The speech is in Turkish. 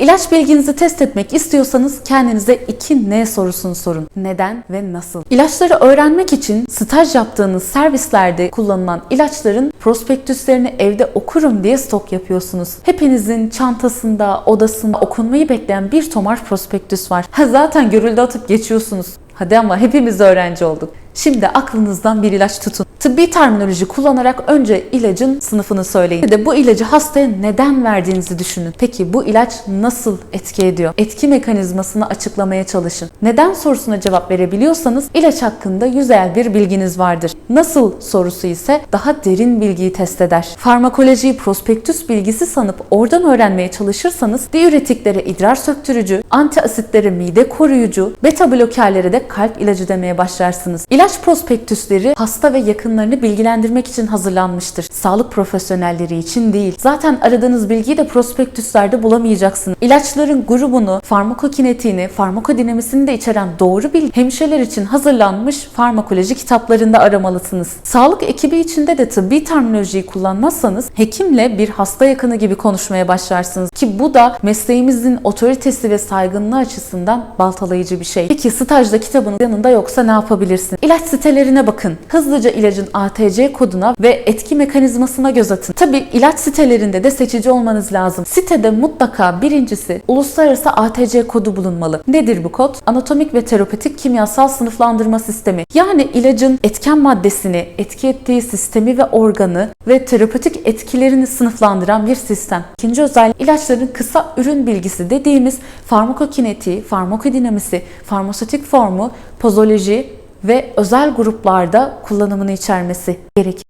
İlaç bilginizi test etmek istiyorsanız kendinize iki ne sorusunu sorun. Neden ve nasıl? İlaçları öğrenmek için staj yaptığınız servislerde kullanılan ilaçların prospektüslerini evde okurum diye stok yapıyorsunuz. Hepinizin çantasında, odasında okunmayı bekleyen bir tomar prospektüs var. Ha zaten görüldü atıp geçiyorsunuz. Hadi ama hepimiz öğrenci olduk. Şimdi aklınızdan bir ilaç tutun. Tıbbi terminoloji kullanarak önce ilacın sınıfını söyleyin. Bir de bu ilacı hastaya neden verdiğinizi düşünün. Peki bu ilaç nasıl etki ediyor? Etki mekanizmasını açıklamaya çalışın. Neden sorusuna cevap verebiliyorsanız ilaç hakkında yüzeyel bir bilginiz vardır. Nasıl sorusu ise daha derin bilgiyi test eder. Farmakolojiyi prospektüs bilgisi sanıp oradan öğrenmeye çalışırsanız diüretiklere idrar söktürücü, antiasitlere mide koruyucu, beta blokerlere de kalp ilacı demeye başlarsınız. İlaç prospektüsleri hasta ve yakınlarını bilgilendirmek için hazırlanmıştır. Sağlık profesyonelleri için değil. Zaten aradığınız bilgiyi de prospektüslerde bulamayacaksınız. İlaçların grubunu, farmakokinetiğini, farmakodinamisini de içeren doğru bilgi hemşireler için hazırlanmış farmakoloji kitaplarında aramalısınız. Sağlık ekibi içinde de tıbbi terminolojiyi kullanmazsanız hekimle bir hasta yakını gibi konuşmaya başlarsınız ki bu da mesleğimizin otoritesi ve saygınlığı açısından baltalayıcı bir şey. Peki stajda kitabınız yanında yoksa ne yapabilirsin? İlaç sitelerine bakın. Hızlıca ilacın ATC koduna ve etki mekanizmasına göz atın. Tabi ilaç sitelerinde de seçici olmanız lazım. Sitede mutlaka birincisi uluslararası ATC kodu bulunmalı. Nedir bu kod? Anatomik ve terapetik kimyasal sınıflandırma sistemi. Yani ilacın etken maddesini, etki ettiği sistemi ve organı ve terapötik etkilerini sınıflandıran bir sistem. İkinci özellik ilaçların kısa ürün bilgisi dediğimiz farmakokinetiği, farmakodinamisi, farmasötik formu, pozoloji ve özel gruplarda kullanımını içermesi gerekir.